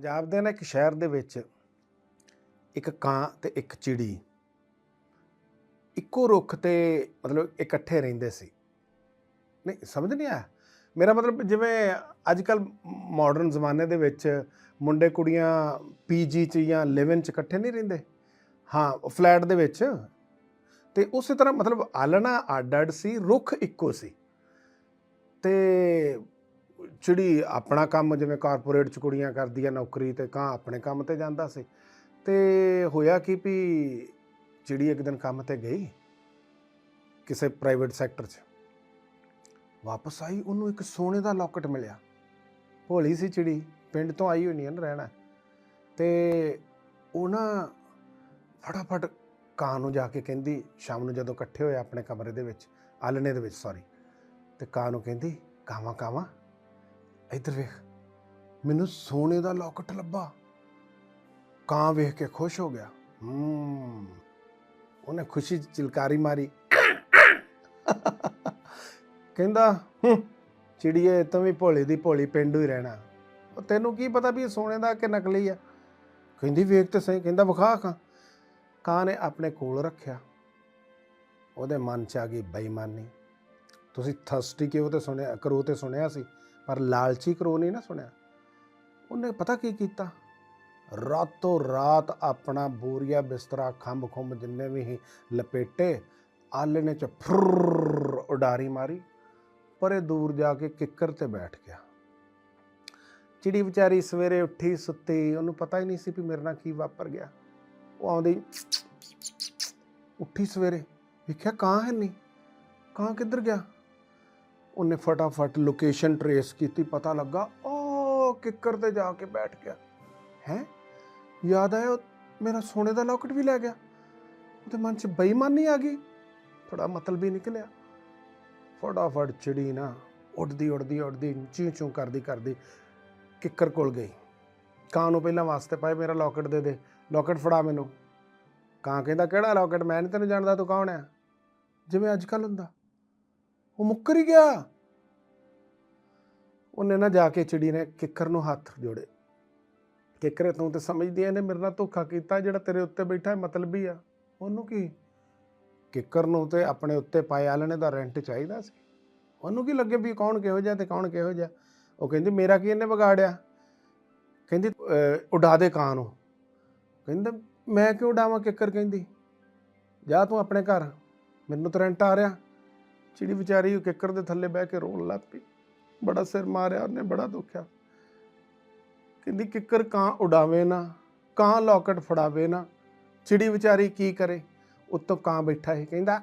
ਪੰਜਾਬ ਦੇ ਨਾ ਇੱਕ ਸ਼ਹਿਰ ਦੇ ਵਿੱਚ ਇੱਕ ਕਾਂ ਤੇ ਇੱਕ ਚਿੜੀ ਇੱਕੋ ਰੁੱਖ ਤੇ ਮਤਲਬ ਇਕੱਠੇ ਰਹਿੰਦੇ ਸੀ। ਨਹੀਂ, ਸਮਝ ਨਹੀਂ ਆਇਆ। ਮੇਰਾ ਮਤਲਬ ਜਿਵੇਂ ਅੱਜ ਕੱਲ ਮਾਡਰਨ ਜ਼ਮਾਨੇ ਦੇ ਵਿੱਚ ਮੁੰਡੇ ਕੁੜੀਆਂ ਪੀਜੀ ਚ ਜਾਂ ਲਿਵਨ ਚ ਇਕੱਠੇ ਨਹੀਂ ਰਹਿੰਦੇ। ਹਾਂ ਫਲੈਟ ਦੇ ਵਿੱਚ। ਤੇ ਉਸੇ ਤਰ੍ਹਾਂ ਮਤਲਬ ਆਲਣਾ ਅੱਡ ਅੱਡ ਸੀ, ਰੁੱਖ ਇੱਕੋ ਸੀ। ਤੇ ਚਿੜੀ ਆਪਣਾ ਕੰਮ ਜਿਵੇਂ ਕਾਰਪੋਰੇਟ ਚ ਕੁੜੀਆਂ ਕਰਦੀਆਂ ਨੌਕਰੀ ਤੇ ਕਾਂ ਆਪਣੇ ਕੰਮ ਤੇ ਜਾਂਦਾ ਸੀ। ਤੇ ਹੋਇਆ ਕਿ ਵੀ ਚਿੜੀ ਇੱਕ ਦਿਨ ਕੰਮ ਤੇ ਗਈ ਕਿਸੇ ਪ੍ਰਾਈਵੇਟ ਸੈਕਟਰ 'ਚ, ਵਾਪਸ ਆਈ, ਉਹਨੂੰ ਇੱਕ ਸੋਨੇ ਦਾ ਲੋਕਟ ਮਿਲਿਆ। ਭੋਲੀ ਸੀ ਚਿੜੀ, ਪਿੰਡ ਤੋਂ ਆਈ ਹੋਈ ਨਹੀਂ ਨਾ ਰਹਿਣਾ। ਤੇ ਉਹ ਨਾ ਫਟਾਫਟ ਕਾਂ ਨੂੰ ਜਾ ਕੇ ਕਹਿੰਦੀ, ਸ਼ਾਮ ਨੂੰ ਜਦੋਂ ਇਕੱਠੇ ਹੋਏ ਆਪਣੇ ਕਮਰੇ ਦੇ ਵਿੱਚ ਆਲਣੇ ਦੇ ਵਿੱਚ ਸੌਰੀ ਤੇ ਕਾਂ ਨੂੰ ਕਹਿੰਦੀ ਕਾਵਾਂ ਕਾਵਾਂ ਇੱਧਰ ਵੇਖ ਮੈਨੂੰ ਸੋਨੇ ਦਾ ਲੋਕਟ ਲੱਭਾ। ਕਾਂ ਵੇਖ ਕੇ ਖੁਸ਼ ਹੋ ਗਿਆ। ਹੂੰ ਉਹਨੇ ਖੁਸ਼ੀ 'ਚ ਚਿਲਕਾਰੀ ਮਾਰੀ। ਕਹਿੰਦਾ "ਹੂੰ, ਚਿੜੀਏ ਤੂੰ ਵੀ ਭੋਲੀ ਦੀ ਭੋਲੀ ਪਿੰਡੂ ਹੀ ਰਹਿਣਾ। ਉਹ ਤੈਨੂੰ ਕੀ ਪਤਾ ਵੀ ਇਹ ਸੋਨੇ ਦਾ ਕਿ ਨਕਲੀ ਆ? ਕਹਿੰਦੀ ਵੇਖ ਤੇ ਸਹੀ। ਕਹਿੰਦਾ ਵਿਖਾ ਖਾਂ ਕਾਂ ਨੇ ਆਪਣੇ ਕੋਲ ਰੱਖਿਆ। ਉਹਦੇ ਮਨ 'ਚ ਆ ਗਈ ਬੇਈਮਾਨੀ। ਤੁਸੀਂ ਥਰਸਟੀ ਕਿਉਂ ਤੇ ਸੁਣਿਆ ਕਰੋ ਤੇ ਸੁਣਿਆ ਸੀ। ਪਰ ਲਾਲਚੀ ਕਰੋ ਨਹੀਂ ਨਾ ਸੁਣਿਆ। ਉਹਨੇ ਪਤਾ ਕੀ ਕੀਤਾ? ਰਾਤੋਂ ਰਾਤ ਆਪਣਾ ਬੋਰੀਆ ਬਿਸਤਰਾ ਖੰਭ ਖੁੰਭ ਜਿੰਨੇ ਵੀ ਲਪੇਟੇ ਲਪੇਟੇ ਨੇ ਚ ਫੁਰ ਉਡਾਰੀ ਮਾਰੀ, ਪਰੇ ਦੂਰ ਜਾ ਕੇ ਕਿੱਕਰ ਤੇ ਬੈਠ ਗਿਆ। ਚਿੜੀ ਵਿਚਾਰੀ ਸਵੇਰੇ ਉੱਠੀ, ਸੁੱਤੀ, ਉਹਨੂੰ ਪਤਾ ਹੀ ਨਹੀਂ ਸੀ ਵੀ ਮੇਰੇ ਨਾਲ ਕੀ ਵਾਪਰ ਗਿਆ। ਉਹ ਆਉਂਦੀ, ਉੱਠੀ ਸਵੇਰੇ, ਵੇਖਿਆ ਕਾਂ ਹੈ ਨਹੀਂ ਕਾਂ ਕਿੱਧਰ ਗਿਆ? ਉਹਨੇ ਫਟਾਫਟ ਲੋਕੇਸ਼ਨ ਟਰੇਸ ਕੀਤੀ, ਪਤਾ ਲੱਗਾ ਓ ਕਿੱਕਰ ਤੇ ਜਾ ਕੇ ਬੈਠ ਗਿਆ। ਹੈ? ਯਾਦ ਆਇਆ, ਮੇਰਾ ਸੋਨੇ ਦਾ ਲੋਕਟ ਵੀ ਲੈ ਗਿਆ। ਉਹਦੇ ਮਨ 'ਚ ਬੇਈਮਾਨੀ ਆ ਗਈ। ਥੋੜਾ ਮਤਲਬ ਹੀ ਨਿਕਲਿਆ। ਫਟਾਫਟ ਚਿੜੀ ਨਾ ਉੱਡਦੀ ਉੱਡਦੀ ਉੱਡਦੀ, ਚੀਂ ਚੂੰ ਕਰਦੀ ਕਰਦੀ ਕਿੱਕਰ ਕੋਲ ਗਈ। ਕਾਂ ਨੂੰ ਪਹਿਲਾਂ ਵਾਸਤੇ ਪਾਏ, ਮੇਰਾ ਲੋਕਟ ਦੇ ਦੇ। ਲੋਕਟ ਫੜਾ ਮੈਨੂੰ। ਕਾਂ ਕਹਿੰਦਾ, ਕਿਹੜਾ ਲੋਕਟ ਮੈਂ ਨਹੀਂ ਤੈਨੂੰ ਜਾਣਦਾ ਤੂੰ ਕੌਣ ਆ? ਜਿਵੇਂ ਅੱਜ ਕੱਲ ਹੁੰਦਾ। ਉਹ ਮੁੱਕਰ ਹੀ ਗਿਆ। ਉਹਨੇ ਨਾ ਜਾ ਕੇ ਚਿੜੀ ਨੇ ਕਿੱਕਰ ਨੂੰ ਹੱਥ ਜੋੜੇ। ਕਿੱਕਰ ਤੂੰ ਤੇ ਸਮਝਦੀ ਐ ਨੇ, ਮੇਰੇ ਨਾਲ ਧੋਖਾ ਕੀਤਾ, ਜਿਹੜਾ ਤੇਰੇ ਉੱਤੇ ਬੈਠਾ ਹੈ ਹੀ ਆ। ਉਹਨੂੰ ਕੀ? ਕਿੱਕਰ ਨੂੰ ਤੇ ਆਪਣੇ ਉੱਤੇ ਪਾਏ ਆਲਣੇ ਦਾ ਰੈਂਟ ਚਾਹੀਦਾ ਸੀ। ਉਹਨੂੰ ਕੀ ਲੱਗੇ ਵੀ ਕੌਣ ਕਿਹੋ ਜਿਹਾ ਤੇ ਕੌਣ ਕਿਹੋ ਜਿਹਾ? ਉਹ ਕਹਿੰਦੀ, ਮੇਰਾ ਕੀ ਇਹਨੇ ਵਿਗਾੜਿਆ? ਕਹਿੰਦੀ ਉਡਾ ਦੇ ਕਾਂ ਨੂੰ। ਕਹਿੰਦਾ, ਮੈਂ ਕਿਉਂ ਉਡਾਵਾਂ? ਕਿੱਕਰ ਕਹਿੰਦੀ, ਜਾ ਤੂੰ ਆਪਣੇ ਘਰ। ਮੈਨੂੰ ਤਾਂ ਰੈਂਟ ਆ ਰਿਹਾ। ਚਿੜੀ ਵਿਚਾਰੀ ਉਹ ਕਿੱਕਰ ਦੇ ਥੱਲੇ ਬਹਿ ਕੇ ਰੋਣ ਲੱਗ ਪਈ। ਬੜਾ ਸਿਰ ਮਾਰਿਆ, ਉਹਨੇ ਬੜਾ ਦੁੱਖਿਆ। ਕਹਿੰਦੀ, ਕਿੱਕਰ ਕਾਂ ਉਡਾਵੇ ਨਾ, ਕਾਂ ਲੋਕਟ ਫੜਾਵੇ ਨਾ, ਚਿੜੀ ਵਿਚਾਰੀ ਕੀ ਕਰੇ? ਉੱਤੋਂ ਕਾਂ ਬੈਠਾ ਹੈ ਕਹਿੰਦਾ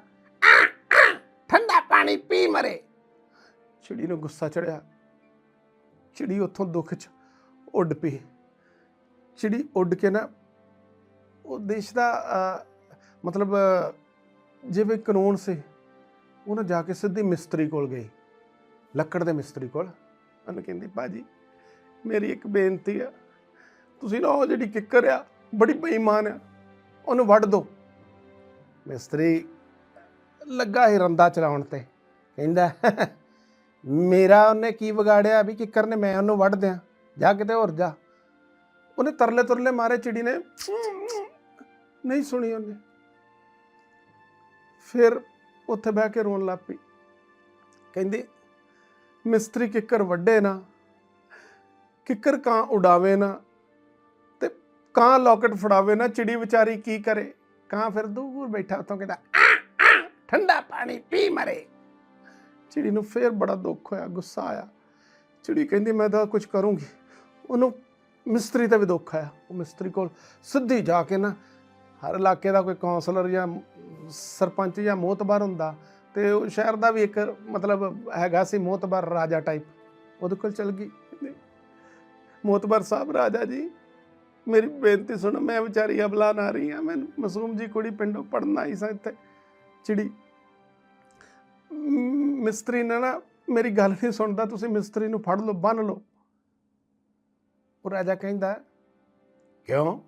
ਠੰਡਾ ਪਾਣੀ ਪੀ ਮਰੇ। ਚਿੜੀ ਨੂੰ ਗੁੱਸਾ ਚੜਿਆ। ਚਿੜੀ ਉੱਥੋਂ ਦੁੱਖ 'ਚ ਉੱਡ ਪਈ। ਚਿੜੀ ਉੱਡ ਕੇ ਨਾ, ਉਹ ਦੇਸ਼ ਦਾ ਮਤਲਬ ਜਿਵੇਂ ਕਾਨੂੰਨ ਸੀ ਉਹਨਾਂ ਜਾ ਕੇ ਸਿੱਧੀ ਮਿਸਤਰੀ ਕੋਲ ਗਈ, ਲੱਕੜ ਦੇ ਮਿਸਤਰੀ ਕੋਲ। ਉਹਨੂੰ ਕਹਿੰਦੀ ਬਾਜੀ ਮੇਰੀ ਇੱਕ ਬੇਨਤੀ ਆ। ਤੁਸੀਂ ਨਾ ਉਹ ਜਿਹੜੀ ਕਿੱਕਰ ਆ, ਬੜੀ ਬੇਈਮਾਨ ਆ, ਉਹਨੂੰ ਵੱਢ ਦਿਓ। ਮਿਸਤਰੀ ਲੱਗਾ ਹੀ ਰੰਦਾ ਚਲਾਉਣ ਤੇ। ਕਹਿੰਦਾ, ਮੇਰਾ ਉਹਨੇ ਕੀ ਵਿਗਾੜਿਆ ਵੀ ਕਿੱਕਰ ਨੇ, ਮੈਂ ਉਹਨੂੰ ਵੱਢ ਦਿਆਂ। ਜਾ ਕਿਤੇ ਹੋਰ ਜਾ। ਉਹਨੇ ਤਰਲੇ ਤੁਰਲੇ ਮਾਰੇ ਚਿੜੀ ਨੇ। ਨਹੀਂ ਸੁਣੀ ਉਹਨੇ। ਫਿਰ ਉੱਥੇ ਬਹਿ ਕੇ ਰੋਣ ਲੱਗ ਪਈ। ਕਹਿੰਦੀ, ਮਿਸਤਰੀ ਕਿੱਕਰ ਵੱਡੇ ਨਾ, ਕਿੱਕਰ ਕਾਂ ਉਡਾਵੇ ਨਾ ਤੇ ਕਾਂ ਲੋਕਟ ਫੜਾਵੇ ਨਾ, ਚਿੜੀ ਵਿਚਾਰੀ ਕੀ ਕਰੇ? ਕਾਂ ਫਿਰ ਦੂਰ ਬੈਠਾ ਉਤੋਂ ਕਹਿੰਦਾ ਠੰਡਾ ਪਾਣੀ ਪੀ ਮਰੇ। ਚਿੜੀ ਨੂੰ ਫੇਰ ਬੜਾ ਦੁੱਖ ਹੋਇਆ, ਗੁੱਸਾ ਆਇਆ। ਚਿੜੀ ਕਹਿੰਦੀ, ਮੈਂ ਤਾਂ ਕੁਝ ਕਰੂੰਗੀ। ਉਹਨੂੰ ਮਿਸਤਰੀ ਤੇ ਵੀ ਦੁੱਖ ਆਇਆ। ਉਹ ਮਿਸਤਰੀ ਕੋਲ ਸਿੱਧੀ ਜਾ ਕੇ ਨਾ ਹਰ ਇਲਾਕੇ ਦਾ ਕੋਈ ਕਾਉਂਸਲਰ ਜਾਂ ਸਰਪੰਚ ਜਾਂ ਮੋਤਬਰ ਹੁੰਦਾ, ਤੇ ਉਹ ਸ਼ਹਿਰ ਦਾ ਵੀ ਇੱਕ ਮਤਲਬ ਹੈਗਾ ਸੀ ਮੋਤਬਰ ਰਾਜਾ ਟਾਈਪ ਉਹਦੇ ਕੋਲ ਚਲ ਗਈ। ਮੋਤਬਰ ਸਾਹਿਬ, ਰਾਜਾ ਜੀ, ਮੇਰੀ ਬੇਨਤੀ ਸੁਣੋ, ਮੈਂ ਵਿਚਾਰੀ ਅਬਲਾ ਨਾ ਰਹੀ ਆ ਮੈਨੂੰ ਮਾਸੂਮ ਜੀ ਕੁੜੀ ਪਿੰਡੋਂ ਪੜਨ ਆਈ ਸਾਂ ਇੱਥੇ, ਚਿੜੀ। ਮਿਸਤਰੀ ਨੇ ਨਾ ਮੇਰੀ ਗੱਲ ਨਹੀਂ ਸੁਣਦਾ, ਤੁਸੀਂ ਮਿਸਤਰੀ ਨੂੰ ਫੜ ਲਓ, ਬੰਨ ਲਓ। ਉਹ ਰਾਜਾ ਕਹਿੰਦਾ, ਕਿਉਂ?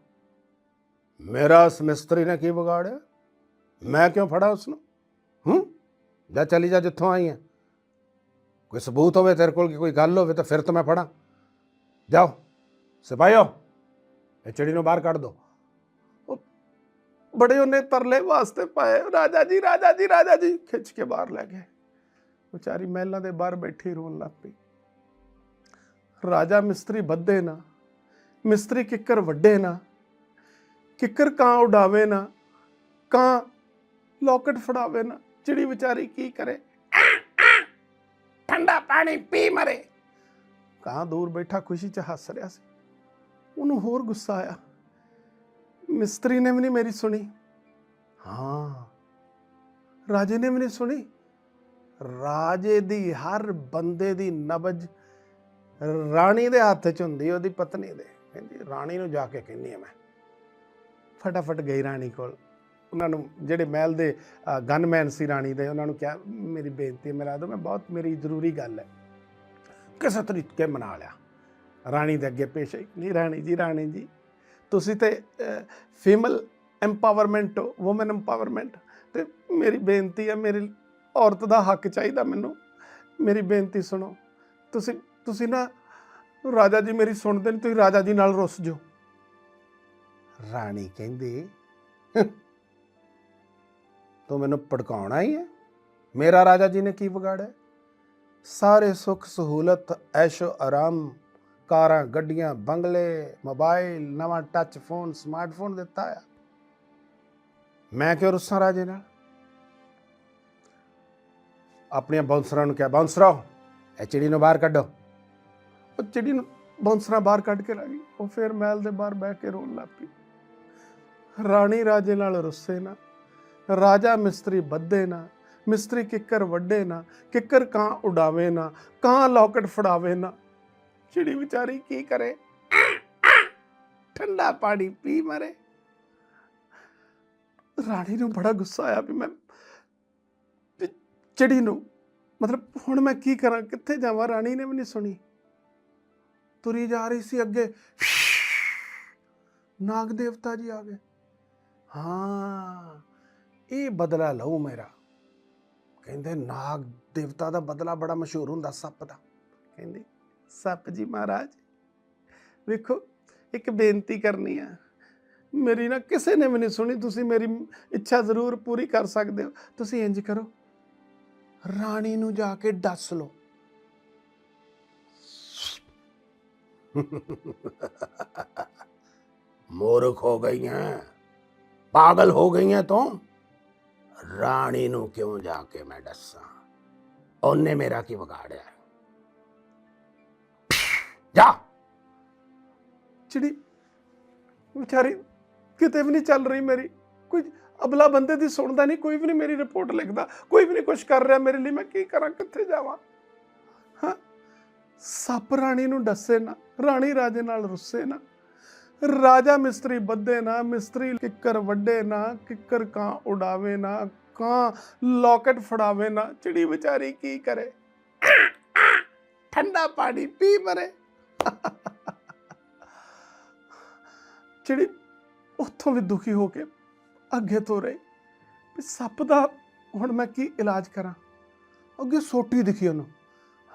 ਮੇਰਾ ਉਸ ਮਿਸਤਰੀ ਨੇ ਕੀ ਵਿਗਾੜਿਆ? ਮੈਂ ਕਿਉਂ ਫੜਾ ਉਸ ਨੂੰ ਹੂੰ? ਜਾ ਚਲੀ ਜਾ ਜਿੱਥੋਂ ਆਈ ਹੈ ਕੋਈ ਸਬੂਤ ਹੋਵੇ ਤੇਰੇ ਕੋਲ ਕਿ ਕੋਈ ਗੱਲ ਹੋਵੇ ਤਾਂ ਫਿਰ ਤਾਂ ਮੈਂ ਫੜਾਂ। ਜਾਓ ਸਿਪਾਹੀਓ ਇਹ ਚਿੜੀ ਨੂੰ ਬਾਹਰ ਕੱਢ ਦੋ। ਬੜੇ ਉਹਨੇ ਤਰਲੇ ਵਾਸਤੇ ਪਾਏ। ਰਾਜਾ ਜੀ ਰਾਜਾ ਜੀ ਰਾਜਾ ਜੀ, ਖਿੱਚ ਕੇ ਬਾਹਰ ਲੈ ਗਏ। ਵਿਚਾਰੀ ਮਹਿਲਾਂ ਦੇ ਬਾਹਰ ਬੈਠੀ ਰੋਣ ਲੱਗ ਪਈ। ਰਾਜਾ ਮਿਸਤਰੀ ਬੱਧੇ ਨਾ। ਮਿਸਤਰੀ ਕਿੱਕਰ ਵੱਡੇ ਨਾ। ਕਿੱਕਰ ਕਾਂ ਉਡਾਵੇ ਨਾ, ਕਾਂ ਲੋਕਟ ਫੜਾਵੇ ਨਾ ਚਿੜੀ ਵਿਚਾਰੀ ਕੀ ਕਰੇ? ਠੰਡਾ ਪਾਣੀ ਪੀ ਮਰੇ। ਕਾਂ ਦੂਰ ਬੈਠਾ ਖੁਸ਼ੀ ਚ ਹੱਸ ਰਿਹਾ ਸੀ। ਉਹਨੂੰ ਹੋਰ ਗੁੱਸਾ ਆਇਆ। ਮਿਸਤਰੀ ਨੇ ਵੀ ਨਹੀਂ ਮੇਰੀ ਸੁਣੀ। ਹਾਂ। ਰਾਜੇ ਨੇ ਵੀ ਨਹੀਂ ਸੁਣੀ। ਰਾਜੇ ਦੀ ਹਰ ਬੰਦੇ ਦੀ ਨਬਜ ਰਾਣੀ ਦੇ ਹੱਥ 'ਚ ਹੁੰਦੀ, ਉਹਦੀ ਪਤਨੀ ਦੇ। ਕਹਿੰਦੀ, ਰਾਣੀ ਨੂੰ ਜਾ ਕੇ ਕਹਿੰਦੀ ਆ ਮੈਂ। ਫਟਾਫਟ ਗਈ ਰਾਣੀ ਕੋਲ। ਉਹਨਾਂ ਨੂੰ ਜਿਹੜੇ ਮਹਿਲ ਦੇ ਗਨਮੈਨ ਸੀ ਰਾਣੀ ਦੇ, ਉਹਨਾਂ ਨੂੰ ਕਿਹਾ, ਮੇਰੀ ਬੇਨਤੀ ਮਿਲਾ ਦਿਓ, ਮੈਂ ਬਹੁਤ, ਮੇਰੀ ਜ਼ਰੂਰੀ ਗੱਲ ਹੈ। ਕਿਸੇ ਤਰੀਕੇ ਮਨਾ ਲਿਆ। ਰਾਣੀ ਦੇ ਅੱਗੇ ਪੇਸ਼ ਆਈ ਨਹੀਂ ਰਾਣੀ ਜੀ ਰਾਣੀ ਜੀ, ਤੁਸੀਂ ਤੇ ਫੀਮੇਲ ਐਮਪਾਵਰਮੈਂਟ ਔਮਨ ਐਮਪਾਵਰਮੈਂਟ ਤੇ ਮੇਰੀ ਬੇਨਤੀ ਹੈ, ਮੇਰੀ ਔਰਤ ਦਾ ਹੱਕ ਚਾਹੀਦਾ ਮੈਨੂੰ। ਮੇਰੀ ਬੇਨਤੀ ਸੁਣੋ। ਤੁਸੀਂ ਤੁਸੀਂ ਨਾ ਰਾਜਾ ਜੀ ਮੇਰੀ ਸੁਣਦੇ ਨਹੀਂ ਤੁਸੀਂ ਰਾਜਾ ਜੀ ਨਾਲ ਰੁੱਸ ਜਾਓ। ਰਾਣੀ ਕਹਿੰਦੀ, ਤੂੰ ਮੈਨੂੰ ਭੜਕਾਉਣਾ ਹੀ ਹੈ? ਮੇਰਾ ਰਾਜਾ ਜੀ ਨੇ ਕੀ ਵਿਗਾੜਿਆ? ਸਾਰੇ ਸੁੱਖ ਸਹੂਲਤ, ਐਸ਼ੋ ਆਰਾਮ, ਕਾਰਾਂ, ਗੱਡੀਆਂ, ਬੰਗਲੇ, ਮੋਬਾਈਲ, ਨਵਾਂ ਟੱਚ ਫੋਨ, ਸਮਾਰਟਫੋਨ ਦਿੱਤਾ ਆ। ਮੈਂ ਕਿਉਂ ਰੁੱਸਾਂ ਰਾਜੇ ਨਾਲ? ਆਪਣੀਆਂ ਬਾਉਂਸਰਾਂ ਨੂੰ ਕਿਹਾ, ਬਾਉਂਸਰਾ, ਇਹ ਚਿੜੀ ਨੂੰ ਬਾਹਰ ਕੱਢੋ। ਉਹ ਚਿੜੀ ਨੂੰ ਬਾਉਂਸਰਾਂ ਬਾਹਰ ਕੱਢ ਕੇ ਲੱਗੀ ਉਹ ਫਿਰ ਮਹਿਲ ਦੇ ਬਾਹਰ ਬਹਿ ਕੇ ਰੋਣ ਲੱਗ ਪਈ। ਰਾਣੀ ਰਾਜੇ ਨਾਲ ਰੁੱਸੇ ਨਾ, ਰਾਜਾ ਮਿਸਤਰੀ ਬੱਧੇ ਨਾ, ਮਿਸਤਰੀ ਕਿੱਕਰ ਵੱਡੇ ਨਾ, ਕਿੱਕਰ ਕਾਂ ਉਡਾਵੇ ਨਾ, ਕਾਂ ਲੌਕਟ ਫੜਾਵੇ ਨਾ। ਚਿੜੀ ਵਿਚਾਰੀ ਕੀ ਕਰੇ? ਠੰਡਾ ਪਾਣੀ ਪੀ ਮਰੇ। ਰਾਣੀ ਨੂੰ ਬੜਾ ਗੁੱਸਾ ਆਇਆ ਵੀ ਮੈਂ ਚਿੜੀ ਨੂੰ, ਮਤਲਬ ਹੁਣ ਮੈਂ ਕੀ ਕਰਾਂ? ਕਿੱਥੇ ਜਾਵਾਂ? ਰਾਣੀ ਨੇ ਵੀ ਨਹੀਂ ਸੁਣੀ। ਤੁਰੀ ਜਾ ਰਹੀ ਸੀ ਅੱਗੇ। ਨਾਗ ਦੇਵਤਾ ਜੀ ਆ ਗਏ। ਹਾਂ, ਇਹ ਬਦਲਾ ਲਊ ਮੇਰਾ। ਕਹਿੰਦੇ ਨਾਗ ਦੇਵਤਾ ਦਾ ਬਦਲਾ ਬੜਾ ਮਸ਼ਹੂਰ ਹੁੰਦਾ, ਸੱਪ ਦਾ। ਕਹਿੰਦੇ, ਸੱਪ ਜੀ ਮਹਾਰਾਜ, ਵੇਖੋ, ਇੱਕ ਬੇਨਤੀ ਕਰਨੀ ਆ। ਮੇਰੀ ਨਾ ਕਿਸੇ ਨੇ ਵੀ ਨਹੀਂ ਸੁਣੀ, ਤੁਸੀਂ ਮੇਰੀ ਇੱਛਾ ਜ਼ਰੂਰ ਪੂਰੀ ਕਰ ਸਕਦੇ ਹੋ। ਤੁਸੀਂ ਇੰਜ ਕਰੋ, ਰਾਣੀ ਨੂੰ ਜਾ ਕੇ ਦੱਸ ਲਓ। ਮੂਰਖ ਹੋ ਗਈਆਂ। ਪਾਗਲ ਹੋ ਗਈਆਂ ਤੂੰ? ਰਾਣੀ ਨੂੰ ਕਿਉਂ ਜਾ ਕੇ ਮੈਂ ਦੱਸਾਂ ਉਹਨੇ ਮੇਰਾ ਕੀ ਵਿਗਾੜਿਆ? ਜਾ! ਚਿੜੀ ਵਿਚਾਰੀ ਕਿਤੇ ਵੀ ਨਹੀਂ ਚੱਲ ਰਹੀ ਮੇਰੀ, ਕੋਈ ਅਬਲਾ ਬੰਦੇ ਦੀ ਸੁਣਦਾ ਨਹੀਂ, ਕੋਈ ਵੀ ਨਹੀਂ ਮੇਰੀ ਰਿਪੋਰਟ ਲਿਖਦਾ, ਕੋਈ ਵੀ ਨਹੀਂ ਕੁਝ ਕਰ ਰਿਹਾ ਮੇਰੇ ਲਈ, ਮੈਂ ਕੀ ਕਰਾਂ, ਕਿੱਥੇ ਜਾਵਾਂ? ਹਾਂ, ਸੱਪ ਰਾਣੀ ਨੂੰ ਦੱਸੇ ਨਾ, ਰਾਣੀ ਰਾਜੇ ਨਾਲ ਰੁੱਸੇ ਨਾ। ਰਾਜਾ ਮਿਸਤਰੀ ਬੱਧੇ ਨਾ, ਮਿਸਤਰੀ ਕਿੱਕਰ ਵੱਡੇ ਨਾ, ਕਿੱਕਰ ਕਾਂ ਉਡਾਵੇ ਨਾ, ਕਾਂ ਲੋਕਟ ਫੜਾਵੇ ਨਾ, ਚਿੜੀ ਵਿਚਾਰੀ ਕੀ ਕਰੇ? ਠੰਡਾ ਪਾਣੀ ਪੀ ਮਰੇ। ਚਿੜੀ ਉੱਥੋਂ ਵੀ ਦੁਖੀ ਹੋ ਕੇ ਅੱਗੇ ਤੋਰੇ ਵੀ ਸੱਪ ਦਾ ਹੁਣ ਮੈਂ ਕੀ ਇਲਾਜ ਕਰਾਂ? ਅੱਗੇ ਸੋਟੀ ਦਿਖੀ ਉਹਨੂੰ।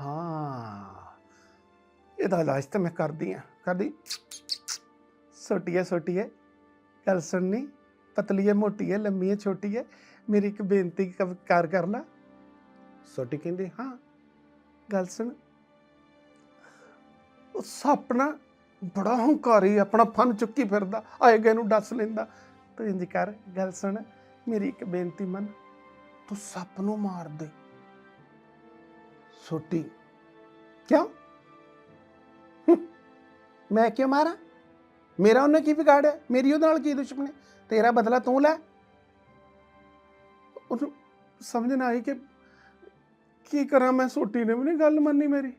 ਹਾਂ, ਇਹਦਾ ਇਲਾਜ ਤਾਂ ਮੈਂ ਕਰਦੀ ਆ। ਕਰਦੀ? ਛੋਟੀ ਹੈ ਛੋਟੀ ਹੈ। ਗੱਲ ਸੁਣਨੀ ਪਤਲੀ ਹੈ ਮੋਟੀ ਹੈ ਲੰਮੀ ਹੈ ਛੋਟੀ ਹੈ। ਮੇਰੀ ਇੱਕ ਬੇਨਤੀ ਕ- ਕਰ ਕਰ ਲਾ। ਛੋਟੀ ਕਹਿੰਦੀ? ਹਾਂ। ਗੱਲ ਸੁਣ। ਉਹ ਸੱਪ ਨਾ ਬੜਾ ਹੰਕਾਰੀ ਆਪਣਾ ਫਨ ਚੁੱਕੀ ਫਿਰਦਾ ਆਏ ਗਏ ਨੂੰ ਦੱਸ ਲੈਂਦਾ। ਤੂੰ ਇੰਜ ਕਰ ਗੱਲ ਸੁਣ। ਮੇਰੀ ਇੱਕ ਬੇਨਤੀ ਮੰਨ। ਤੂੰ ਸੱਪ ਨੂੰ ਮਾਰ ਦੇ। ਛੋਟੀ ਕਿਉਂ? ਹੂੰ, ਮੈਂ ਕਿਉਂ ਮਾਰਾਂ? ਮੇਰਾ ਉਹਨੇ ਕੀ ਵਿਗਾੜਿਆ ਮੇਰੀ ਉਹਦੇ ਨਾਲ ਕੀ ਦੁਸ਼ਮਣੀ ਤੇਰਾ ਬਦਲਾ ਤੂੰ ਲੈ। ਉਹਨੂੰ ਸਮਝ ਨਾ ਆਈ ਕਿ ਕੀ ਕਰਾਂ ਮੈਂ? ਸੋਟੀ ਨੇ ਵੀ ਗੱਲ ਮੰਨੀ ਮੇਰੀ।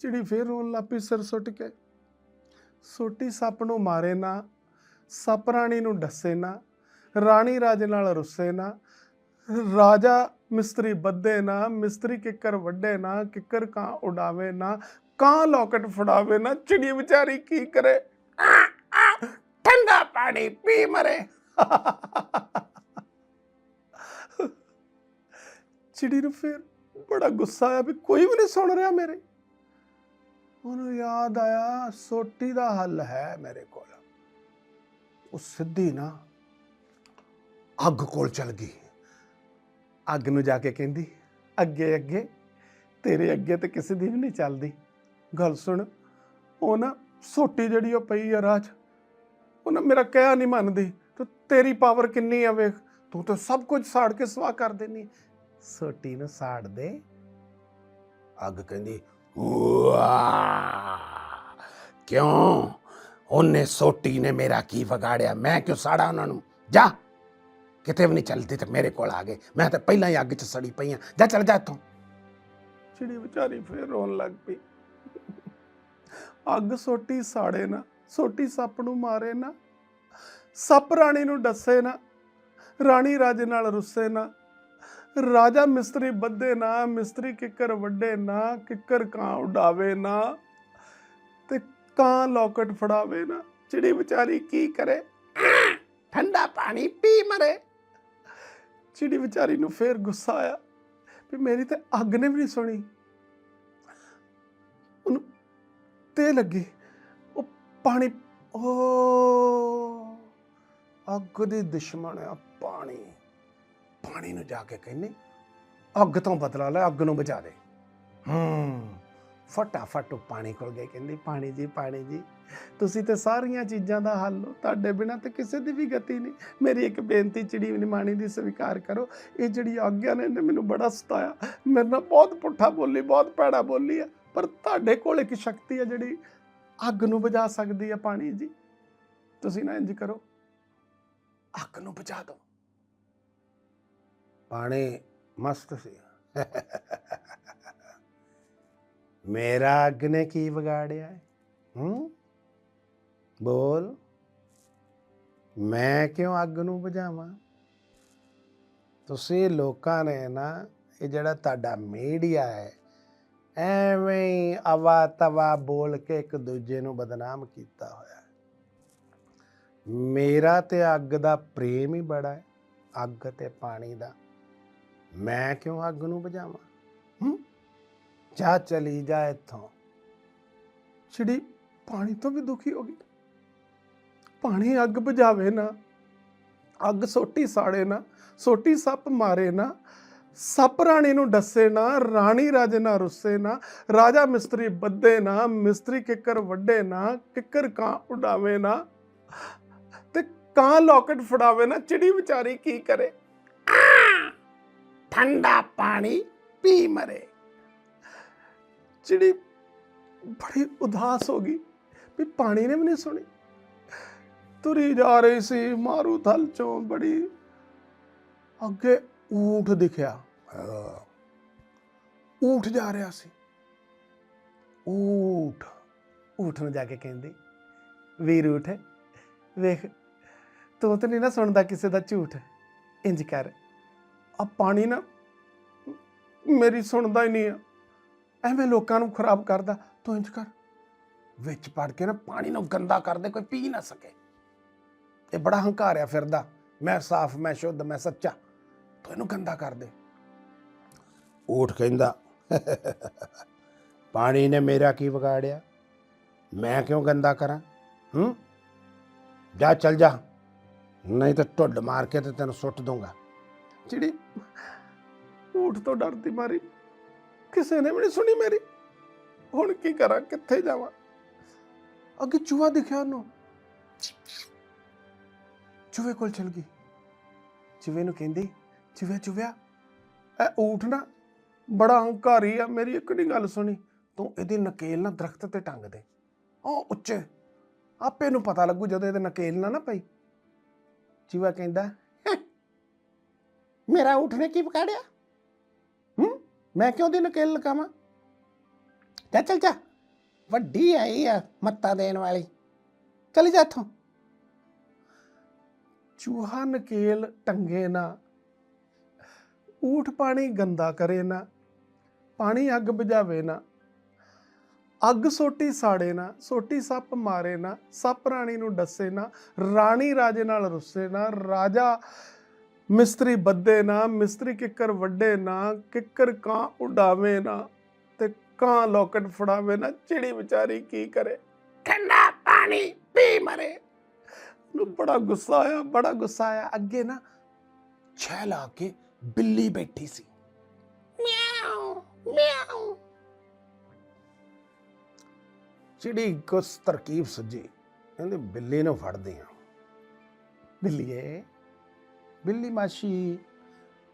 ਚਿੜੀ ਫੇਰ ਰੋਣ ਲੱਪੀ ਸਿਰ ਸੁੱਟ ਕੇ। ਸੋਟੀ ਸੱਪ ਨੂੰ ਮਾਰੇ ਨਾ, ਸੱਪ ਰਾਣੀ ਨੂੰ ਡੱਸੇ ਨਾ, ਰਾਣੀ ਰਾਜੇ ਨਾਲ ਰੁੱਸੇ ਨਾ, ਰਾਜਾ ਮਿਸਤਰੀ ਬੱਦੇ ਨਾ, ਮਿਸਤਰੀ ਕਿੱਕਰ ਵੱਡੇ ਨਾ, ਕਿੱਕਰ ਕਾਂ ਉਡਾਵੇ ਨਾ ਕਾਂ ਲੋਕਟ ਫੜਾਵੇ ਨਾ, ਚਿੜੀ ਵਿਚਾਰੀ ਕੀ ਕਰੇ? ਠੰਡਾ ਪਾਣੀ ਪੀ ਮਰੇ। ਚਿੜੀ ਨੂੰ ਫਿਰ ਬੜਾ ਗੁੱਸਾ ਆਇਆ ਵੀ ਕੋਈ ਵੀ ਨਹੀਂ ਸੁਣ ਰਿਹਾ ਮੇਰੇ। ਉਹਨੂੰ ਯਾਦ ਆਇਆ, ਸੋਟੀ ਦਾ ਹੱਲ ਹੈ ਮੇਰੇ ਕੋਲ। ਉਹ ਸਿੱਧੀ ਨਾ ਅੱਗ ਕੋਲ ਚਲ ਗਈ। ਅੱਗ ਨੂੰ ਜਾ ਕੇ ਕਹਿੰਦੀ, ਅੱਗੇ ਅੱਗੇ, ਤੇਰੇ ਅੱਗੇ ਤੇ ਕਿਸੇ ਦੀ ਵੀ ਨਹੀਂ ਚੱਲਦੀ। ਗੱਲ ਸੁਣ। ਉਹ ਨਾ ਸੋਟੀ ਜਿਹੜੀ ਉਹ ਪਈ ਆ ਰਾਜ ਉਹ ਨਾ ਮੇਰਾ ਕਹਿਆ ਨਹੀਂ ਮੰਨਦੀ ਤੇ ਤੇਰੀ ਪਾਵਰ ਕਿੰਨੀ ਆ ਵੇਖ ਤੂੰ ਤਾਂ ਸਭ ਕੁਝ ਸਾੜ ਕੇ ਸਵਾ ਕਰ ਦੇਨੀ ਸੋਟੀ ਨੂੰ ਸਾੜ ਦੇ। ਅੱਗ ਕਹਿੰਦੀ ਕਿਉਂ? ਉਹਨੇ ਸੋਟੀ ਨੇ ਮੇਰਾ ਕੀ ਵਿਗਾੜਿਆ? ਮੈਂ ਕਿਉਂ ਸਾੜਾ ਉਹਨਾਂ ਨੂੰ? ਜਾ ਕਿਤੇ ਵੀ ਨਹੀਂ ਚੱਲਦੀ ਤੇ ਮੇਰੇ ਕੋਲ ਆ ਗਏ। ਮੈਂ ਤਾਂ ਪਹਿਲਾਂ ਹੀ ਅੱਗ 'ਚ ਸੜੀ ਪਈ ਆ। ਜਾ ਚੱਲ ਜਾ ਇੱਥੋਂ। ਚਿੜੀ ਵਿਚਾਰੀ ਫੇਰ ਰੋਣ ਲੱਗ ਪਈ। ਅੱਗ ਸੋਟੀ ਸਾੜੇ ਨਾ, ਸੋਟੀ ਸੱਪ ਨੂੰ ਮਾਰੇ ਨਾ, ਸੱਪ ਰਾਣੀ ਨੂੰ ਡੱਸੇ ਨਾ, ਰਾਣੀ ਰਾਜੇ ਨਾਲ ਰੁੱਸੇ ਨਾ, ਰਾਜਾ ਮਿਸਤਰੀ ਬੱਧੇ ਨਾ, ਮਿਸਤਰੀ ਕਿੱਕਰ ਵੱਡੇ ਨਾ, ਕਿੱਕਰ ਕਾਂ ਉਡਾਵੇ ਨਾ, ਤੇ ਕਾਂ ਲੋਕਟ ਫੜਾਵੇ ਨਾ ਚਿੜੀ ਵਿਚਾਰੀ ਕੀ ਕਰੇ? ਠੰਡਾ ਪਾਣੀ ਪੀ ਮਰੇ। ਚਿੜੀ ਵਿਚਾਰੀ ਨੂੰ ਫੇਰ ਗੁੱਸਾ ਆਇਆ ਵੀ ਮੇਰੀ ਤੇ ਅੱਗ ਨੇ ਵੀ ਨਹੀਂ ਸੁਣੀ। ਤੇ ਲੱਗੀ। ਉਹ ਪਾਣੀ ਓ ਅੱਗ ਦੇ ਦੁਸ਼ਮਣ ਆ, ਪਾਣੀ। ਪਾਣੀ ਨੂੰ ਜਾ ਕੇ ਕਹਿੰਦੇ, ਅੱਗ ਤੋਂ ਬਦਲਾ ਲੈ, ਅੱਗ ਨੂੰ ਬਚਾ ਦੇ। ਹੂੰ, ਫਟਾਫਟ ਉਹ ਪਾਣੀ ਕੋਲ ਗਏ, ਕਹਿੰਦੀ, ਪਾਣੀ ਜੀ ਪਾਣੀ ਜੀ, ਤੁਸੀਂ ਤੇ ਸਾਰੀਆਂ ਚੀਜ਼ਾਂ ਦਾ ਹੱਲ ਹੋ। ਤੁਹਾਡੇ ਬਿਨਾ ਤੇ ਕਿਸੇ ਦੀ ਵੀ ਗਤੀ ਨਹੀਂ। ਮੇਰੀ ਇੱਕ ਬੇਨਤੀ, ਚਿੜੀ ਨਿਮਾਣੀ ਦੀ ਸਵੀਕਾਰ ਕਰੋ। ਇਹ ਜਿਹੜੀ ਆਗਿਆ ਨੇ, ਇਹਨੇ ਮੈਨੂੰ ਬੜਾ ਸਤਾਇਆ। ਮੇਰੇ ਨਾਲ ਬਹੁਤ ਪੁੱਠਾ ਬੋਲੀ, ਬਹੁਤ ਭੈੜਾ ਬੋਲੀ ਆ। ਪਰ ਤੁਹਾਡੇ ਕੋਲ ਇੱਕ ਸ਼ਕਤੀ ਹੈ ਜਿਹੜੀ ਅੱਗ ਨੂੰ ਬੁਝਾ ਸਕਦੀ ਹੈ ਪਾਣੀ ਜੀ। ਤੁਸੀਂ ਨਾ ਇੰਜ ਕਰੋ। ਅੱਗ ਨੂੰ ਬੁਝਾ ਦਿਓ। ਪਾਣੀ ਮਸਤ ਸੀ। ਮੇਰਾ ਅੱਗ ਨੇ ਕੀ ਵਿਗਾੜਿਆ ਹੈ? ਹੂੰ? ਬੋਲ। ਮੈਂ ਕਿਉਂ ਅੱਗ ਨੂੰ ਬੁਝਾਵਾਂ? ਤੁਸੀਂ ਲੋਕਾਂ ਨੇ ਨਾ, ਇਹ ਜਿਹੜਾ ਤੁਹਾਡਾ ਮੀਡੀਆ ਹੈ ਐਵੇਂ ਹੀ ਤਵਾ ਬੋਲ ਕੇ ਇੱਕ ਦੂਜੇ ਨੂੰ ਬਦਨਾਮ ਕੀਤਾ ਹੋਇਆ ਹੈ। ਮੇਰਾ ਤੇ ਅੱਗ ਦਾ ਪ੍ਰੇਮ ਹੀ ਬੜਾ ਹੈ, ਅੱਗ ਤੇ ਪਾਣੀ ਦਾ। ਮੈਂ ਕਿਉਂ ਅੱਗ ਨੂੰ ਬੁਝਾਵਾਂ? ਹੂੰ? ਜਾ ਚਲੀ ਜਾ ਇੱਥੋਂ। ਛਿੜੀ ਪਾਣੀ ਤੋਂ ਵੀ ਦੁਖੀ ਹੋ ਗਈ। ਪਾਣੀ ਅੱਗ ਬੁਝਾਵੇ ਨਾ, ਅੱਗ ਸੋਟੀ ਸਾੜੇ ਨਾ, ਸੋਟੀ ਸੱਪ ਮਾਰੇ ਨਾ ਸੱਪ ਰਾਣੀ ਨੂੰ ਡੱਸੇ ਨਾ, ਰਾਣੀ ਰਾਜੇ ਨਾ ਰੁੱਸੇ ਨਾ, ਰਾਜਾ ਮਿਸਤਰੀ ਬੱਦੇ ਨਾ, ਮਿਸਤਰੀ ਕਿੱਕਰ ਵੱਡੇ ਨਾ, ਕਿੱਕਰ ਕਾਂ ਉਡਾਵੇ ਨਾ ਤੇ ਕਾਂ ਲੋਕਟ ਫੜਾਵੇ ਨਾ, ਚਿੜੀ ਵਿਚਾਰੀ ਕੀ ਕਰੇ? ਠੰਡਾ ਪਾਣੀ ਪੀ ਮਰੇ। ਚਿੜੀ ਬੜੀ ਉਦਾਸ ਹੋ ਗਈ ਵੀ ਪਾਣੀ ਨੇ ਵੀ ਨਹੀਂ ਸੁਣੀ। ਤੁਰੀ ਜਾ ਰਹੀ ਸੀ ਮਾਰੂ ਥਲ ਚੋਂ ਬੜੀ ਅੱਗੇ ਊਠ ਦਿਖਿਆ। ਊਠ ਜਾ ਰਿਹਾ ਸੀ। ਊਠ। ਊਠ ਨੂੰ ਜਾ ਕੇ ਕਹਿੰਦੀ, ਵੀਰ ਊਠ, ਵੇਖ, ਤੂੰ ਤਾਂ ਨਹੀਂ ਨਾ ਸੁਣਦਾ ਕਿਸੇ ਦਾ ਝੂਠ। ਇੰਜ ਕਰ। ਆ ਪਾਣੀ ਨਾ ਮੇਰੀ ਸੁਣਦਾ ਹੀ ਨਹੀਂ ਆ। ਐਵੇਂ ਲੋਕਾਂ ਨੂੰ ਖਰਾਬ ਕਰਦਾ। ਤੂੰ ਇੰਜ ਕਰ। ਵਿੱਚ ਪੜ ਕੇ ਨਾ ਪਾਣੀ ਨੂੰ ਗੰਦਾ ਕਰ ਦੇ ਕੋਈ ਪੀ ਨਾ ਸਕੇ। ਇਹ ਬੜਾ ਹੰਕਾਰਿਆ ਫਿਰਦਾ। ਮੈਂ ਸਾਫ਼, ਮੈਂ ਸ਼ੁੱਧ, ਮੈਂ ਸੱਚਾ। ਤੂੰ ਇਹਨੂੰ ਗੰਦਾ ਕਰ ਦੇ ਊਠ ਕਹਿੰਦਾ, ਪਾਣੀ ਨੇ ਮੇਰਾ ਕੀ ਵਿਗਾੜਿਆ? ਮੈਂ ਕਿਉਂ ਗੰਦਾ ਕਰਾਂ? ਹੂੰ? ਜਾ ਚੱਲ ਜਾ। ਨਹੀਂ ਤਾਂ ਢੁੱਡ ਮਾਰ ਕੇ ਤੇ ਤੈਨੂੰ ਸੁੱਟ ਦੂੰਗਾ ਚਿੜੀ ਊਠ ਤੋਂ ਡਰਦੀ ਮਾਰੀ, ਕਿਸੇ ਨੇ ਵੀ ਨਹੀਂ ਸੁਣੀ ਮੇਰੀ। ਹੁਣ ਕੀ ਕਰਾਂ, ਕਿੱਥੇ ਜਾਵਾਂ? ਅੱਗੇ ਚੂਹਾ ਦਿਖਿਆ ਉਹਨੂੰ। ਚੂਹੇ ਕੋਲ ਚਲ ਗਈ। ਚੂਹੇ ਨੂੰ ਕਹਿੰਦੀ ਚੂਹੇ ਚੁਵਿਆ। ਇਹ ਊਠ ਨਾ ਬੜਾ ਹੰਕਾਰੀ ਆ, ਮੇਰੀ ਇੱਕ ਨਹੀਂ ਗੱਲ ਸੁਣੀ। ਤੂੰ ਇਹਦੀ ਨਕੇਲ ਨਾ ਦਰਖਤ ਤੇ ਟੰਗ ਦੇ। ਉਹ ਉੱਚੇ। ਆਪੇ ਨੂੰ ਪਤਾ ਲੱਗੂ ਜਦੋਂ ਇਹਦੇ ਨਕੇਲ ਨਾ ਨਾ ਪਈ। ਚੂਹਾ ਕਹਿੰਦਾ ਮੇਰਾ ਊਠ ਨੇ ਕੀ ਵਿਗਾੜਿਆ? ਹੂੰ, ਮੈਂ ਕਿਉਂ ਦੀ ਨਕੇਲ ਲਗਾਵਾਂ? ਜਾ ਚਲ ਜਾ। ਵੱਡੀ ਆਈ ਆ ਮੱਤਾ ਦੇਣ ਵਾਲੀ। ਚਲੀ ਜਾ ਇੱਥੋਂ। ਚੂਹਾ ਨਕੇਲ ਟੰਗੇ ਨਾ। ਊਠ ਪਾਣੀ ਗੰਦਾ ਕਰੇ ਨਾ, ਪਾਣੀ ਅੱਗ ਬੁਝਾਵੇ ਨਾ। ਅੱਗ ਸੋਟੀ ਸਾੜੇ ਨਾ, ਸੋਟੀ ਸੱਪ ਮਾਰੇ ਨਾ, ਸੱਪ ਰਾਣੀ ਨੂੰ ਡੱਸੇ ਨਾ, ਰਾਣੀ ਰਾਜੇ ਨਾਲ ਰੁੱਸੇ ਨਾ, ਰਾਜਾ ਮਿਸਤਰੀ ਬੱਦੇ ਨਾ, ਮਿਸਤਰੀ ਕਿੱਕਰ ਵੱਡੇ ਨਾ, ਕਿੱਕਰ ਕਾਂ ਉਡਾਵੇ ਨਾ ਤੇ ਕਾਂ ਲੋਕਟ ਫੜਾਵੇ ਨਾ ਚਿੜੀ ਵਿਚਾਰੀ ਕੀ ਕਰੇ, ਠੰਡਾ ਪਾਣੀ ਪੀ ਮਰੇ। ਨੂੰ ਬੜਾ ਗੁੱਸਾ ਆਇਆ, ਬੜਾ ਗੁੱਸਾ ਆਇਆ। ਅੱਗੇ ਨਾ ਛੈਲ ਲਾ ਕੇ ਬਿੱਲੀ ਬੈਠੀ ਸੀ। ਮਿਆਉ ਮਿਆਉ। ਚਿੜੀ ਕੁਛ ਤਰਕੀਬ ਸੱਜੀ ਕਹਿੰਦੇ ਬਿੱਲੀ ਨੂੰ ਫੜਦੇ ਆ ਬਿੱਲੀਏ ਬਿੱਲੀ ਮਾਛੀ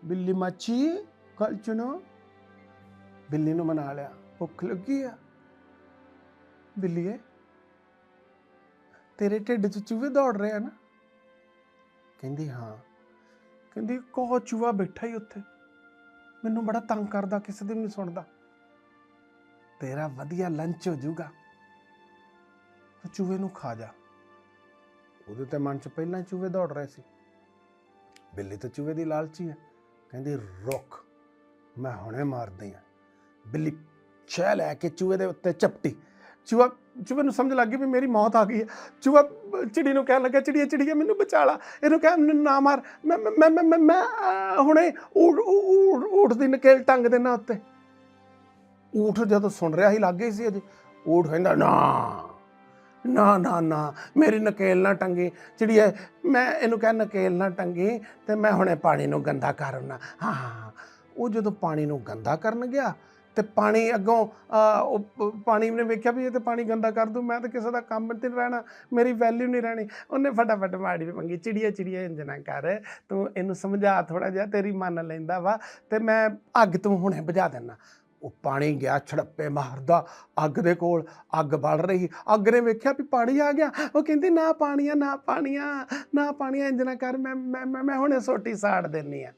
ਬਿੱਲੀ ਮਾਛੀ ਕੱਲ ਚੁਣੋ ਬਿੱਲੀ ਨੂੰ ਮਨਾ ਲਿਆ ਭੁੱਖ ਲੱਗੀ ਆ। ਬਿੱਲੀਏ ਤੇਰੇ ਢਿੱਡ 'ਚ ਚੂਹੇ ਦੌੜ ਰਹੇ ਆ ਨਾ। ਕਹਿੰਦੀ ਹਾਂ ਕਹਿੰਦੀ, ਕੋ ਚੂਹਾ ਬੈਠਾ ਹੀ ਉੱਥੇ। ਮੈਨੂੰ ਬੜਾ ਤੰਗ ਕਰਦਾ, ਕਿਸੇ ਦੀ ਨਹੀਂ ਸੁਣਦਾ। ਤੇਰਾ ਵਧੀਆ ਲੰਚ ਹੋ ਜਾਊਗਾ। ਤੂੰ ਚੂਹੇ ਨੂੰ ਖਾ ਜਾ। ਉਹਦੇ ਤੇ ਮਨ 'ਚ ਪਹਿਲਾਂ ਚੂਹੇ ਦੌੜ ਰਹੇ ਸੀ। ਬਿੱਲੀ ਤਾਂ ਚੂਹੇ ਦੀ ਲਾਲਚੀ ਹੈ ਕਹਿੰਦੀ ਰੁਕ ਮੈਂ ਹੁਣੇ ਮਾਰਦੀ ਆ। ਬਿੱਲੀ ਛੇ ਲੈ ਕੇ ਚੂਹੇ ਦੇ ਉੱਤੇ ਚਪਟੀ ਚੂਹਾ, ਚੂਹੇ ਨੂੰ ਸਮਝ ਲੱਗ ਗਈ ਵੀ ਮੇਰੀ ਮੌਤ ਆ ਗਈ ਹੈ। ਚੂਹਾ ਚਿੜੀ ਨੂੰ ਕਹਿਣ ਲੱਗਾ ਚਿੜੀਏ ਚਿੜੀਏ, ਮੈਨੂੰ ਬਚਾ ਲਾ। ਇਹਨੂੰ ਕਹਿ ਨਾ ਮਾਰ। ਮੈਂ ਮੈਂ, ਮੈਂ- ਮੈਂ ਹੁਣੇ ਊਠ ਊਠ ਊਠ ਦੀ ਨਕੇਲ ਟੰਗ ਦੇਣਾ ਉੱਤੇ। ਊਠ ਜਦੋਂ ਸੁਣ ਰਿਹਾ ਹੀ ਲੱਗ ਗਈ ਸੀ ਅਜੇ ਊਠ ਕਹਿੰਦਾ, ਨਾ ਨਾ ਨਾ ਨਾ, ਮੇਰੀ ਨਕੇਲ ਨਾ ਟੰਗੇ। ਚਿੜੀਏ, ਮੈਂ ਇਹਨੂੰ ਕਹਿ, ਨਕੇਲ ਨਾ ਟੰਗੇ ਤੇ ਮੈਂ ਹੁਣੇ ਪਾਣੀ ਨੂੰ ਗੰਦਾ ਕਰਨਾ ਹਾਂ। ਉਹ ਜਦੋਂ ਪਾਣੀ ਨੂੰ ਗੰਦਾ ਕਰਨ ਗਿਆ ਤੇ ਪਾਣੀ ਅੱਗੋਂ ਉਹ ਪਾਣੀ ਨੇ ਵੇਖਿਆ ਵੀ ਇਹ ਤੇ ਪਾਣੀ ਗੰਦਾ ਕਰ ਦੂੰ ਮੈਂ ਤਾਂ ਕਿਸੇ ਦਾ ਕੰਮ ਤੇ ਨਹੀਂ ਰਹਿਣਾ, ਮੇਰੀ ਵੈਲਿਊ ਨਹੀਂ ਰਹਿਣੀ। ਉਹਨੇ ਫਟਾਫਟ ਮਾੜੀ ਵੀ ਮੰਗੀ, ਚਿੜੀਆ ਚਿੜੀਆ ਇੰਜ ਨਾ ਕਰ, ਤੂੰ ਇਹਨੂੰ ਸਮਝਾ ਥੋੜਾ ਜਿਹਾ, ਤੇਰੀ ਮੰਨ ਲੈਂਦਾ ਵਾ, ਤੇ ਮੈਂ ਅੱਗ ਤੋਂ ਹੁਣੇ ਬੁਝਾ ਦੇਣਾ ਉਹ ਪਾਣੀ ਗਿਆ ਛੜੱਪੇ ਮਾਰਦਾ, ਅੱਗ ਦੇ ਕੋਲ ਅੱਗ ਬਲ ਰਹੀ, ਅੱਗ ਨੇ ਵੇਖਿਆ ਵੀ ਪਾਣੀ ਆ ਗਿਆ। ਉਹ ਕਹਿੰਦੀ, ਨਾ ਪਾਣੀਆਂ ਨਾ ਪਾਣੀਆਂ ਨਾ ਪਾਣੀਆਂ ਇੰਜ ਨਾ ਕਰ, ਮੈਂ ਮੈਂ, ਮੈਂ- ਮੈਂ ਹੁਣੇ ਸੋਟੀ ਸਾੜ ਦੇਣੀ ਆ।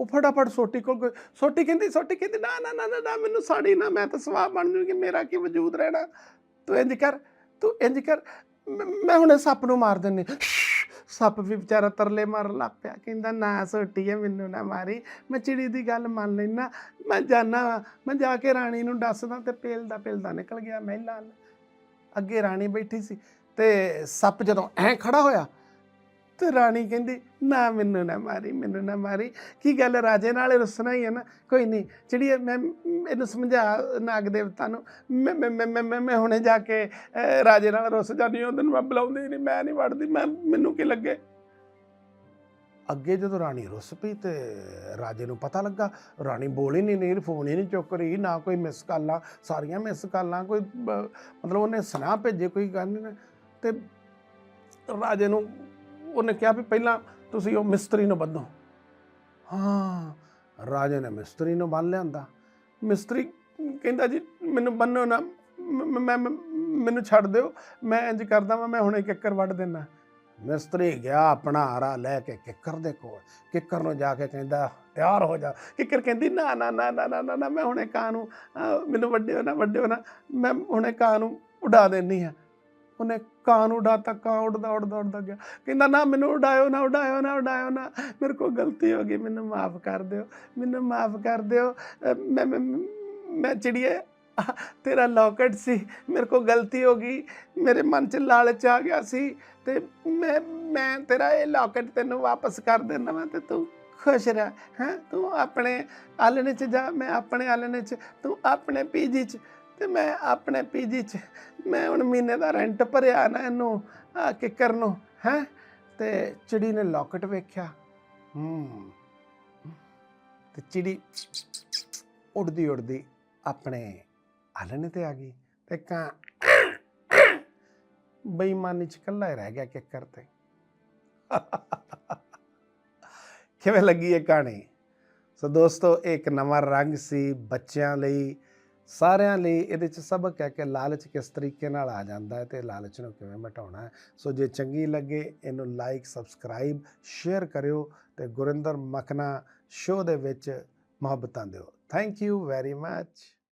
ਉਹ ਫਟਾਫਟ ਸੋਟੀ ਕੋਲ ਗਈ ਸੋਟੀ ਕਹਿੰਦੀ ਸੋਟੀ ਕਹਿੰਦੀ ਨਾ ਨਾ ਨਾ ਨਾ, ਮੈਨੂੰ ਸਾੜੀ ਨਾ ਮੈਂ ਤਾਂ ਸਵਾਹ ਬਣ ਜੂਗੀ ਮੇਰਾ ਕੀ ਵਜੂਦ ਰਹਿਣਾ ਤੂੰ ਇੰਜ ਕਰ ਤੂੰ ਇੰਜ ਕਰ ਮੈਂ- ਮੈਂ ਹੁਣੇ ਸੱਪ ਨੂੰ ਮਾਰ ਦਿੰਨੀ ਸੱਪ ਵੀ ਵਿਚਾਰਾ ਤਰਲੇ ਮਾਰਨ ਲੱਗ ਪਿਆ ਕਹਿੰਦਾ ਨਾ ਸੋਟੀ ਸੋਟੀਏ ਮੈਨੂੰ ਨਾ ਮਾਰੀ ਮੈਂ ਚਿੜੀ ਦੀ ਗੱਲ ਮੰਨ ਲੈਣਾ ਮੈਂ ਜਾਣਾ ਵਾਂ। ਮੈਂ ਜਾ ਕੇ ਰਾਣੀ ਨੂੰ ਦੱਸਦਾ ਤੇ ਪੇਲਦਾ ਪੇਲਦਾ ਨਿਕਲ ਗਿਆ ਮਹਿਲਾ ਵੱਲ। ਅੱਗੇ ਰਾਣੀ ਬੈਠੀ ਸੀ ਤੇ ਸੱਪ ਜਦੋਂ ਐ ਖੜਾ ਹੋਇਆ ਤੇ ਰਾਣੀ ਕਹਿੰਦੀ, ਨਾ, ਮੈਨੂੰ ਨਾ ਮਾਰੀ, ਮੈਨੂੰ ਨਾ ਮਾਰੀ। ਕੀ ਗੱਲ ਰਾਜੇ ਨਾਲ ਰੁੱਸਣਾ ਹੀ ਹੈ ਨਾ? ਕੋਈ ਨਹੀਂ ਚਿੜੀਏ ਮੈਂ ਇਹਨੂੰ ਸਮਝਾ ਨਾਗ ਦੇਵਤਾ ਨੂੰ, ਮੈਂ ਮੈਂ, ਮੈਂ- ਮੈਂ ਹੁਣੇ ਜਾ ਕੇ ਰਾਜੇ ਨਾਲ ਰੁੱਸ ਜਾਂਦੀ ਹਾਂ, ਉਹਨੂੰ ਮੈਂ ਬੁਲਾਉਂਦੀ ਨਹੀਂ, ਮੈਂ ਨਹੀਂ ਵੜਦੀ, ਮੈਂ, ਮੈਨੂੰ ਕੀ ਲੱਗੇ? ਅੱਗੇ ਜਦੋਂ ਰਾਣੀ ਰੁੱਸ ਪਈ ਤੇ ਰਾਜੇ ਨੂੰ ਪਤਾ ਲੱਗਾ, ਰਾਣੀ ਬੋਲੀ ਨਹੀਂ ਨਹੀਂ, ਫੋਨ ਹੀ ਨਹੀਂ ਚੁੱਕ ਰਹੀ, ਨਾ ਕੋਈ ਮਿਸ ਕਾਲਾਂ ਸਾਰੀਆਂ ਮਿਸ ਕਾਲਾਂ, ਕੋਈ ਮਤਲਬ ਉਹਨੇ ਸੁਨਾ ਭੇਜੇ, ਕੋਈ ਗੱਲ ਨਹੀਂ। ਤੇ ਰਾਜੇ ਨੂੰ ਉਹਨੇ ਕਿਹਾ ਵੀ ਪਹਿਲਾਂ ਤੁਸੀਂ ਉਹ ਮਿਸਤਰੀ ਨੂੰ ਬੰਨੋ। ਹਾਂ ਰਾਜੇ ਨੇ ਮਿਸਤਰੀ ਨੂੰ ਬੰਨ ਲਿਆਂਦਾ। ਮਿਸਤਰੀ ਕਹਿੰਦਾ ਜੀ ਮੈਨੂੰ ਬੰਨੋ ਨਾ ਮੈਂ ਮੈਨੂੰ ਛੱਡ ਦਿਓ ਮੈਂ ਇੰਜ ਕਰਦਾ ਵਾਂ ਮੈਂ ਹੁਣੇ ਕਿੱਕਰ ਵੱਢ ਦੇਣਾ ਮਿਸਤਰੀ ਗਿਆ ਆਪਣਾ ਆਰਾ ਲੈ ਕੇ ਕਿੱਕਰ ਦੇ ਕੋਲ। ਕਿੱਕਰ ਨੂੰ ਜਾ ਕੇ ਕਹਿੰਦਾ ਤਿਆਰ ਹੋ ਜਾ। ਕਿੱਕਰ ਕਹਿੰਦੀ ਨਾ ਨਾ ਨਾ ਨਾ ਨਾ ਨਾ- ਮੈਂ ਹੁਣੇ ਕਾਂ ਨੂੰ ਅਹ, ਮੈਨੂੰ ਵੱਡਿਓ ਨਾ ਵੱਡੇ ਨਾ ਮੈਂ ਹੁਣੇ ਕਾਂ ਨੂੰ ਉਡਾ ਦੇਣੀ ਆ। ਉਹਨੇ ਕਾਂ ਨੂੰ ਉਡਾਤਾ, ਕਾਂ ਉਡਦਾ ਉਡਦਾ ਉਡਦਾ ਗਿਆ। ਕਹਿੰਦਾ, ਨਾ, ਮੈਨੂੰ ਉਡਾਇਓ ਨਾ ਉਡਾਇਓ ਨਾ ਉਡਾਇਓ ਨਾ। ਮੇਰੇ ਕੋਲ ਗਲਤੀ ਹੋ ਗਈ, ਮੈਨੂੰ ਮਾਫ ਕਰ ਦਿਓ, ਮੈਨੂੰ ਮਾਫ ਕਰ ਦਿਓ। ਮੈਂ ਮੈਂ ਮੈਂ ਚਿੜੀਏ ਤੇਰਾ ਲੋਕਟ ਸੀ, ਮੇਰੇ ਕੋਲ ਗਲਤੀ ਹੋ ਗਈ, ਮੇਰੇ ਮਨ 'ਚ ਲਾਲਚ ਆ ਗਿਆ ਸੀ ਤੇ ਮੈਂ ਮੈਂ ਤੇਰਾ ਇਹ ਲੋਕਟ ਤੈਨੂੰ ਵਾਪਸ ਕਰ ਦੇਣਾ ਵਾ ਤੇ ਤੂੰ ਖੁਸ਼ ਰਹਿ, ਹੈ? ਤੂੰ ਆਪਣੇ ਆਲਣੇ 'ਚ ਜਾ, ਮੈਂ ਆਪਣੇ ਆਲਣੇ 'ਚ, ਤੂੰ ਆਪਣੇ ਪੀਜੀ 'ਚ ਤੇ ਮੈਂ ਆਪਣੇ ਪੀਜੀ 'ਚ, ਮੈਂ ਹੁਣ ਮਹੀਨੇ ਦਾ ਰੈਂਟ ਭਰਿਆ ਨਾ ਇਹਨੂੰ, ਆ ਕਿੱਕਰ ਨੂੰ ਹੈ? ਤੇ ਚਿੜੀ ਨੇ ਲੋਕਟ ਵੇਖਿਆ। ਹੂੰ। ਤੇ ਚਿੜੀ ਉੱਡਦੀ ਉੱਡਦੀ ਆਪਣੇ ਆਲਣੇ ਤੇ ਆ ਗਈ ਤੇ ਕਾਂ ਬੇਈਮਾਨੀ ਚ ਇਕੱਲਾ ਹੀ ਰਹਿ ਗਿਆ ਕਿੱਕਰ ਤੇ। ਕਿਵੇਂ ਲੱਗੀ ਇਹ ਕਹਾਣੀ? ਸੋ ਦੋਸਤੋ, ਇਹ ਇੱਕ ਨਵਾਂ ਰੰਗ ਸੀ ਬੱਚਿਆਂ ਲਈ। ਸਾਰਿਆਂ ਲਈ ਇਹਦੇ ਚ ਸਬਕ ਹੈ ਕਿ ਲਾਲਚ ਕਿਸ ਤਰੀਕੇ ਨਾਲ ਆ ਜਾਂਦਾ ਹੈ ਤੇ ਲਾਲਚ ਨੂੰ ਕਿਵੇਂ ਮਿਟਾਉਣਾ ਹੈ। ਸੋ ਜੇ ਚੰਗੀ ਲੱਗੇ ਇਹਨੂੰ ਲਾਈਕ ਸਬਸਕ੍ਰਾਈਬ ਸ਼ੇਅਰ ਕਰਿਓ ਤੇ ਗੁਰਿੰਦਰ ਮਖਨਾ ਸ਼ੋਅ ਦੇ ਵਿੱਚ ਮੁਹੱਬਤਾਂ ਦਿਓ। Thank you very much